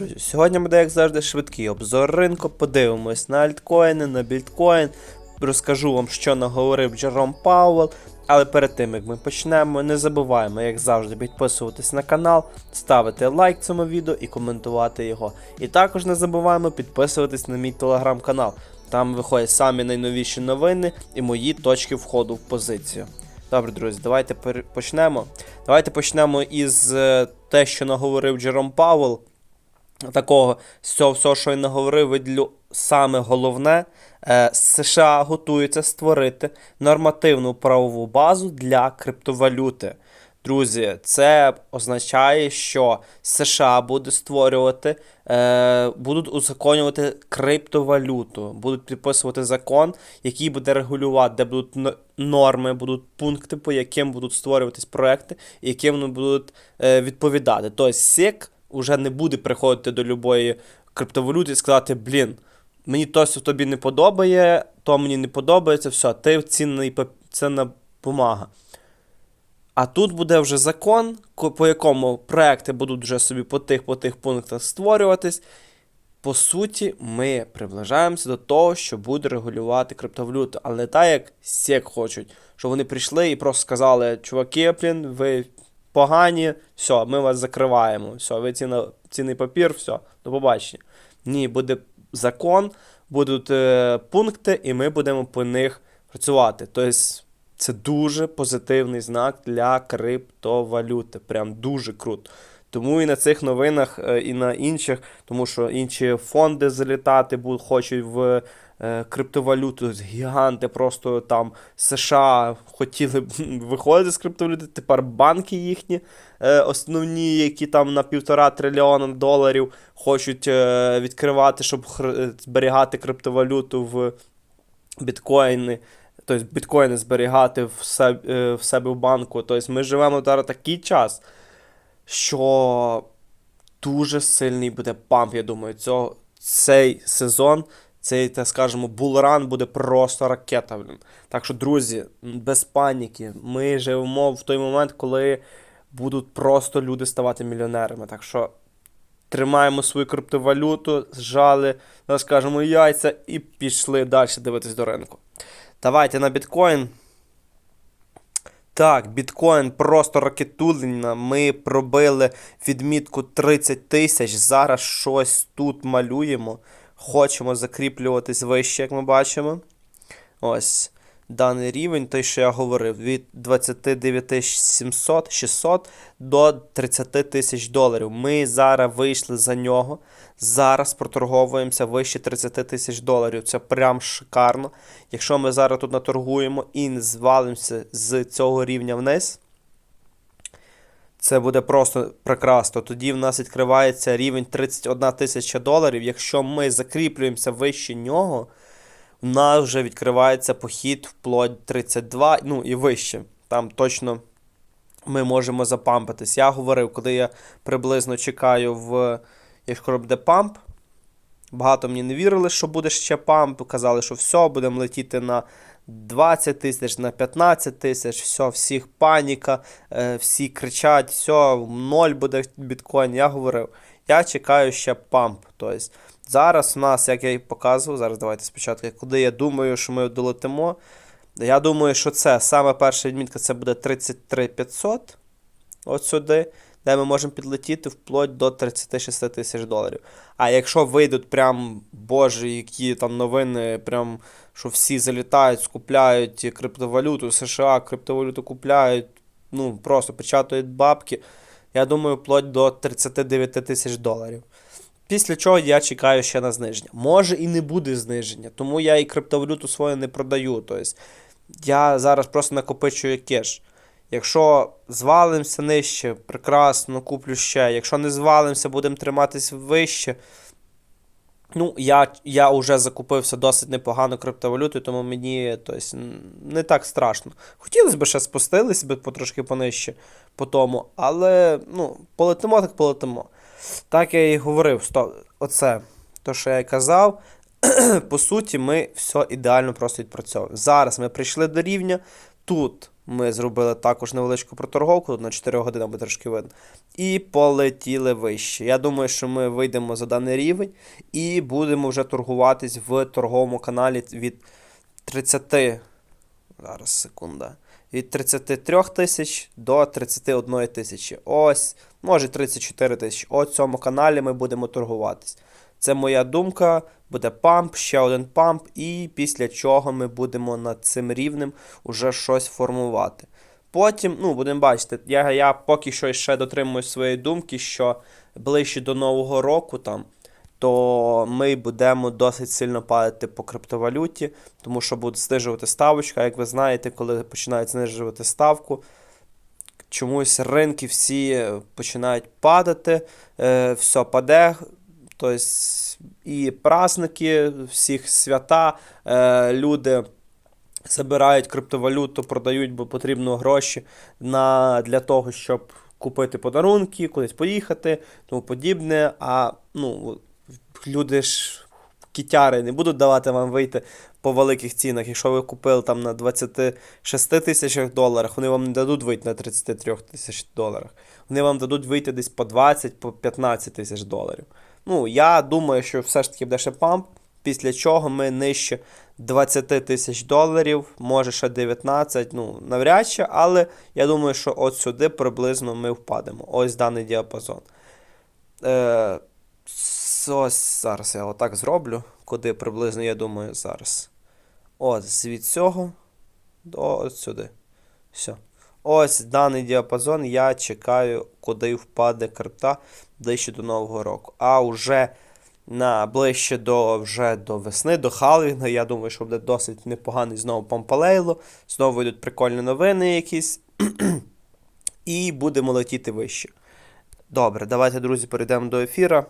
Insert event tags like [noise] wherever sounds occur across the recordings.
Друзі, сьогодні буде, як завжди, швидкий обзор ринку. Подивимось на альткоїни, на біткоін. Розкажу вам, що наговорив Джером Пауэлл. Але перед тим як ми почнемо, не забуваємо, як завжди, підписуватись на канал, ставити лайк цьому відео і коментувати його. І також не забуваємо підписуватись на мій телеграм-канал. Там виходять самі найновіші новини і мої точки входу в позицію. Добре, друзі, давайте почнемо. Давайте почнемо із е, те, що наговорив Джером Пауэлл такого з цього всього, що він наговорив, виділю саме головне. Е, США готуються створити нормативну правову базу для криптовалюти. Друзі, це означає, що США буде створювати, е, будуть узаконювати криптовалюту, будуть підписувати закон, який буде регулювати, де будуть норми, будуть пункти, по яким будуть створюватись проекти, і яким вони будуть е, відповідати. Тобто SEC вже не буде приходити до любої криптовалюти і сказати, блін, мені то що тобі не подобає, то мені не подобається, все, ти цінний цінна бумага. А тут буде вже закон, по якому проекти будуть вже собі по тих по тих пунктах створюватись. По суті, ми приближаємося до того, що буде регулювати криптовалюту, але не так, як SEC хочуть, що вони прийшли і просто сказали, чуваки, блін, ви погані, все, ми вас закриваємо, все, ви ціна, цінний папір, все, до побачення. Ні, буде закон, будуть е, пункти, і ми будемо по них працювати. Тобто, це дуже позитивний знак для криптовалюти. Прям дуже круто. Тому і на цих новинах, е, і на інших, тому що інші фонди залітати будуть, хочуть в криптовалюту. Гіганти просто там США хотіли виходити з криптовалюти. Тепер банки їхні е, основні, які там на півтора трильйона доларів хочуть е, відкривати, щоб е, зберігати криптовалюту в біткоїни. Тобто біткоїни зберігати в себе, в себе в банку. Тобто ми живемо зараз такий час, що дуже сильний буде памп, я думаю, цього, цей сезон, цей, так скажемо, булран буде просто ракета. Блін. Так що, друзі, без паніки. Ми живемо в той момент, коли будуть просто люди ставати мільйонерами. Так що тримаємо свою криптовалюту, зжали, так скажемо, яйця і пішли далі дивитись до ринку. Давайте на біткоін. Так, біткоін просто ракетулення. Ми пробили відмітку 30 тисяч. Зараз щось тут малюємо. Хочемо закріплюватись вище, як ми бачимо. Ось. Даний рівень, той, що я говорив, від 29 700 600 до 30 тисяч доларів. Ми зараз вийшли за нього. Зараз проторговуємося вище 30 тисяч доларів. Це прям шикарно. Якщо ми зараз тут наторгуємо і не звалимося з цього рівня вниз, це буде просто прекрасно. Тоді в нас відкривається рівень 31 тисяча доларів. Якщо ми закріплюємося вище нього, у нас вже відкривається похід вплоть 32, ну і вище. Там точно ми можемо запампитись. Я говорив, коли я приблизно чекаю в якщо буде памп. Багато мені не вірили, що буде ще памп. Казали, що все, будемо летіти на 20 тисяч, на 15 тисяч, все, всіх паніка, е, всі кричать, все, ноль буде біткоін. Я говорив, я чекаю ще памп. Тобто, зараз у нас, як я і показував, зараз давайте спочатку, куди я думаю, що ми долетимо. Я думаю, що це саме перша відмітка це буде 33 500. От сюди, де ми можемо підлетіти вплоть до 36 тисяч доларів. А якщо вийдуть прям боже, які там новини, прям що всі залітають, скупляють криптовалюту, США криптовалюту купляють, ну просто печатають бабки, я думаю, вплоть до 39 тисяч доларів. Після чого я чекаю ще на зниження. Може і не буде зниження, тому я і криптовалюту свою не продаю. Тобто я зараз просто накопичую кеш. Якщо звалимося нижче, прекрасно, куплю ще. Якщо не звалимося, будемо триматись вище. Ну, я, я вже закупився досить непогано криптовалютою, тому мені тобто, не так страшно. Хотілося б ще спустилися б потрошки понижче по тому, але ну, полетимо, так полетимо. Так я і говорив, сто, оце, то, що я казав. [clears throat] По суті, ми все ідеально просто відпрацьовуємо. Зараз ми прийшли до рівня. Тут Ми зробили також невеличку проторговку, на 4 години буде трошки видно. І полетіли вище. Я думаю, що ми вийдемо за даний рівень і будемо вже торгуватись в торговому каналі від 30. Зараз секунда. Від 33 тисяч до 31 тисячі. Ось, може 34 тисячі. О цьому каналі ми будемо торгуватись. Це моя думка. Буде памп, ще один памп, і після чого ми будемо над цим рівнем уже щось формувати. Потім, ну, будемо бачити, я, я поки що ще дотримуюсь своєї думки, що ближче до Нового року там, то ми будемо досить сильно падати по криптовалюті, тому що буде знижувати ставочка. Як ви знаєте, коли починають знижувати ставку, чомусь ринки всі починають падати, е, все паде. Тобто і праздники, всіх свята, е, люди забирають криптовалюту, продають, бо потрібно гроші на, для того, щоб купити подарунки, кудись поїхати, тому подібне. А ну, люди ж кітяри не будуть давати вам вийти по великих цінах. Якщо ви купили там на 26 тисячах доларах, вони вам не дадуть вийти на 33 тисяч доларах. Вони вам дадуть вийти десь по 20, по 15 тисяч доларів. Ну, я думаю, що все ж таки буде ще памп, після чого ми нижче 20 тисяч доларів, може ще 19, ну, навряд чи, але я думаю, що от сюди приблизно ми впадемо. Ось даний діапазон. Е, Ось зараз я отак зроблю. Куди приблизно, я думаю, зараз. От, від цього до от сюди. Все. Ось даний діапазон я чекаю, куди впаде крипта ближче до Нового року. А вже на ближче до вже до весни, до Халвінга, я думаю, що буде досить непоганий знову Помпалейло. Знову йдуть прикольні новини якісь. [clears throat] І будемо летіти вище. Добре, давайте, друзі, перейдемо до ефіра.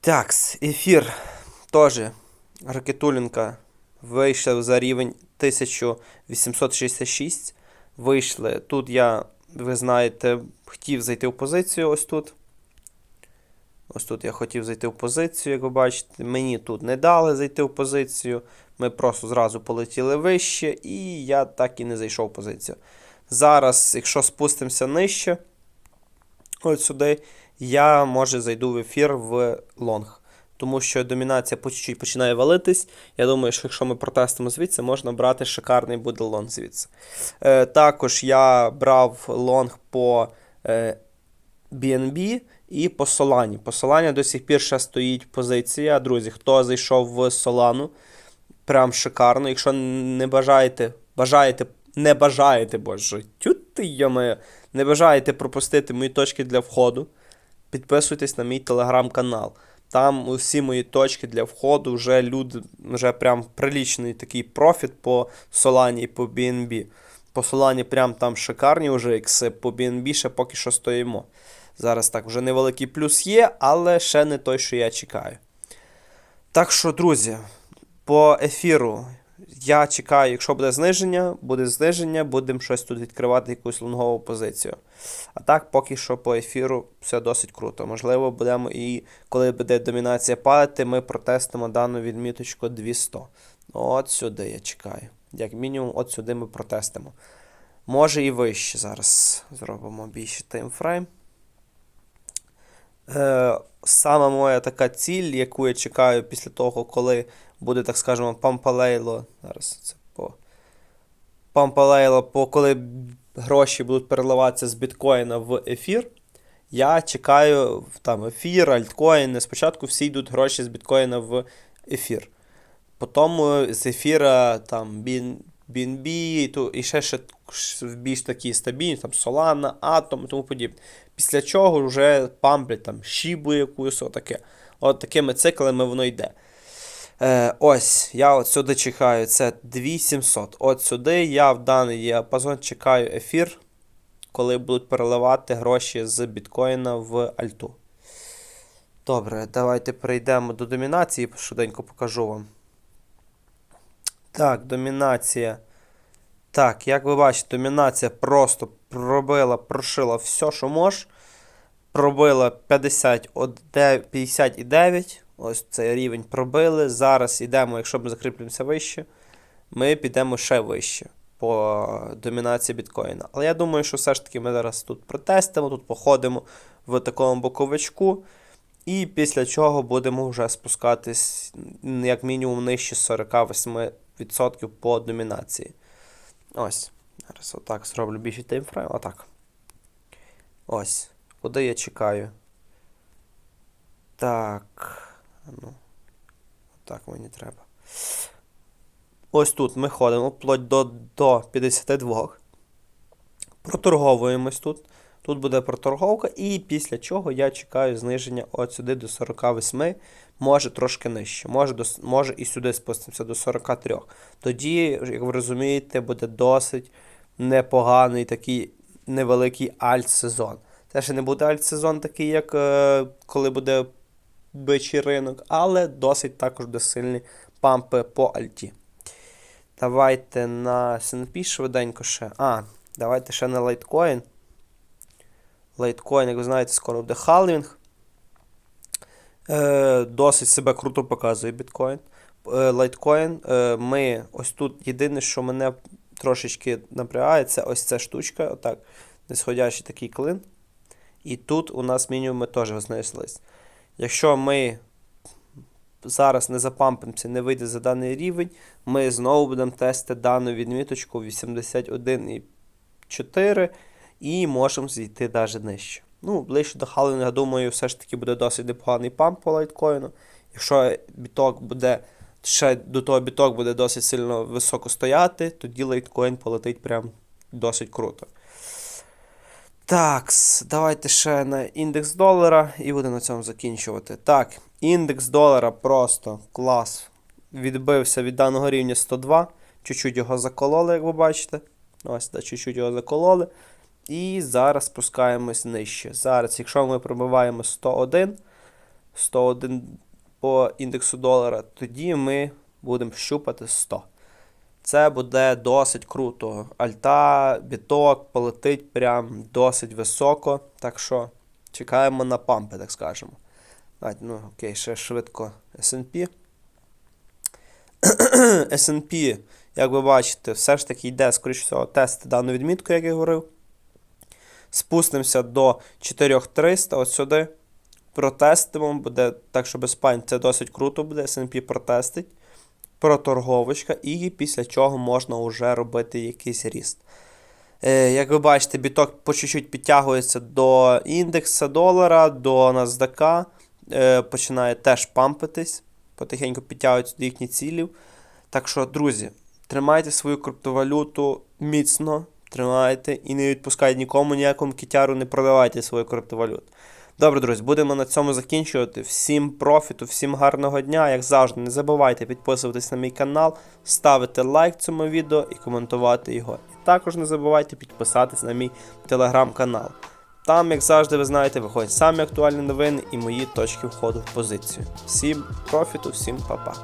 Так, ефір теж ракетулінка вийшов за рівень 1866. Вийшли. Тут я, ви знаєте, хотів зайти в позицію ось тут. Ось тут я хотів зайти в позицію, як ви бачите. Мені тут не дали зайти в позицію. Ми просто зразу полетіли вище, і я так і не зайшов в позицію. Зараз, якщо спустимося нижче, ось сюди, я може зайду в ефір в лонг. Тому що домінація по чуть-чуть починає валитись. Я думаю, що якщо ми протестимо звідси, можна брати шикарний буде лонг звідси. Е, Також я брав лонг по е, BNB і по Солані. По Солані до сих пір ще стоїть позиція. Друзі, хто зайшов в Солану, прям шикарно. Якщо не бажаєте, бажаєте, не бажаєте, боже, тюти йоме, не бажаєте пропустити мої точки для входу, підписуйтесь на мій телеграм-канал. Там усі мої точки для входу вже люди, вже прям прилічний такий профіт по солані і по BNB. По Solani прям там шикарні вже ікси, по BNB ще поки що стоїмо. Зараз так вже невеликий плюс є, але ще не той, що я чекаю. Так що, друзі, по ефіру я чекаю, якщо буде зниження, буде зниження, будемо щось тут відкривати, якусь лонгову позицію. А так, поки що по ефіру все досить круто. Можливо, будемо і коли буде домінація падати, ми протестимо дану відміточку 200. От сюди я чекаю. Як мінімум, от сюди ми протестимо. Може і вище. Зараз зробимо більший таймфрейм. Е, Саме моя така ціль, яку я чекаю після того, коли буде, так скажемо, пампалейло. Зараз це по пампалейло, по коли гроші будуть переливатися з біткоїна в ефір. Я чекаю там ефір, альткоїни. Спочатку всі йдуть гроші з біткоїна в ефір. Потім е, з ефіра там BNB і ще ще більш такі стабільні, там Solana, Atom і тому подібне. Після чого вже памплять там шібу якусь, отаке. От такими циклами воно йде. Е, Ось, я от сюди чекаю. Це 2700. От сюди я в даний діапазон чекаю ефір, коли будуть переливати гроші з біткоїна в альту. Добре, давайте перейдемо до домінації, швиденько покажу вам. Так, домінація. Так, як ви бачите, домінація просто пробила, прошила все, що може. Пробила 50, 59. Ось цей рівень пробили. Зараз йдемо, якщо ми закріплюємося вище, ми підемо ще вище. по домінації біткоїна. Але я думаю, що все ж таки ми зараз тут протестимо, тут походимо в такому боковичку. І після чого будемо вже спускатись як мінімум нижче 48% по домінації. Ось. Зараз отак зроблю більший таймфрейм. Отак. Ось. Куди я чекаю? Так. Ну. Так мені треба. Ось тут ми ходимо вплоть до, до 52. Проторговуємось тут. Тут буде проторговка, і після чого я чекаю зниження от сюди до 48, може трошки нижче, може, до, може і сюди спустимося до 43. Тоді, як ви розумієте, буде досить непоганий такий невеликий альт-сезон. Ще не буде альт-сезон такий, як е, коли буде бичий ринок, але досить також буде сильні пампи по альті. Давайте на S&P швиденько ще. А, давайте ще на лайткоін. Лайткоін, як ви знаєте, скоро буде халвінг. Е, досить себе круто показує біткоін. Е, лайткоін. Е, ми ось тут єдине, що мене трошечки напрягає, це ось ця штучка. Отак. Несходящий такий клин. І тут у нас мінімуми теж знеслись. Якщо ми зараз не запампимося, не вийде за даний рівень, ми знову будемо тестити дану відміточку 81,4 і можемо зійти навіть нижче. Ну, ближче до халвінга, думаю, все ж таки буде досить непоганий памп по лайткоїну. Якщо біток буде ще до того біток буде досить сильно високо стояти, тоді лайткоін полетить прям досить круто. Так, давайте ще на індекс долара і будемо на цьому закінчувати. Так, індекс долара просто клас. Відбився від даного рівня 102. Чуть-чуть його закололи, як ви бачите. Ось, да, чуть-чуть його закололи. І зараз спускаємось нижче. Зараз, якщо ми пробиваємо 101, 101 по індексу долара, тоді ми будемо щупати 100. Це буде досить круто. Альта, біток полетить прям досить високо. Так що чекаємо на пампи, так скажемо. Давайте, ну, окей, ще швидко SP. SP, [clears throat] як ви бачите, все ж таки йде, скоріш всього, тести дану відмітку, як я говорив. Спустимося до 4300 от сюди. Протестимо, буде так, що без пань це досить круто буде. SP протестить проторговочка, і після чого можна вже робити якийсь ріст. Е, як ви бачите, біток по чуть-чуть підтягується до індекса долара, до NASDAQ, е, починає теж пампитись, потихеньку підтягуються до їхніх цілів. Так що, друзі, тримайте свою криптовалюту міцно, тримайте і не відпускайте нікому ніякому китяру, не продавайте свою криптовалюту. Добре, друзі, будемо на цьому закінчувати. Всім профіту, всім гарного дня. Як завжди, не забувайте підписуватись на мій канал, ставити лайк цьому відео і коментувати його. І також не забувайте підписатись на мій телеграм-канал. Там, як завжди, ви знаєте, виходять самі актуальні новини і мої точки входу в позицію. Всім профіту, всім па-па.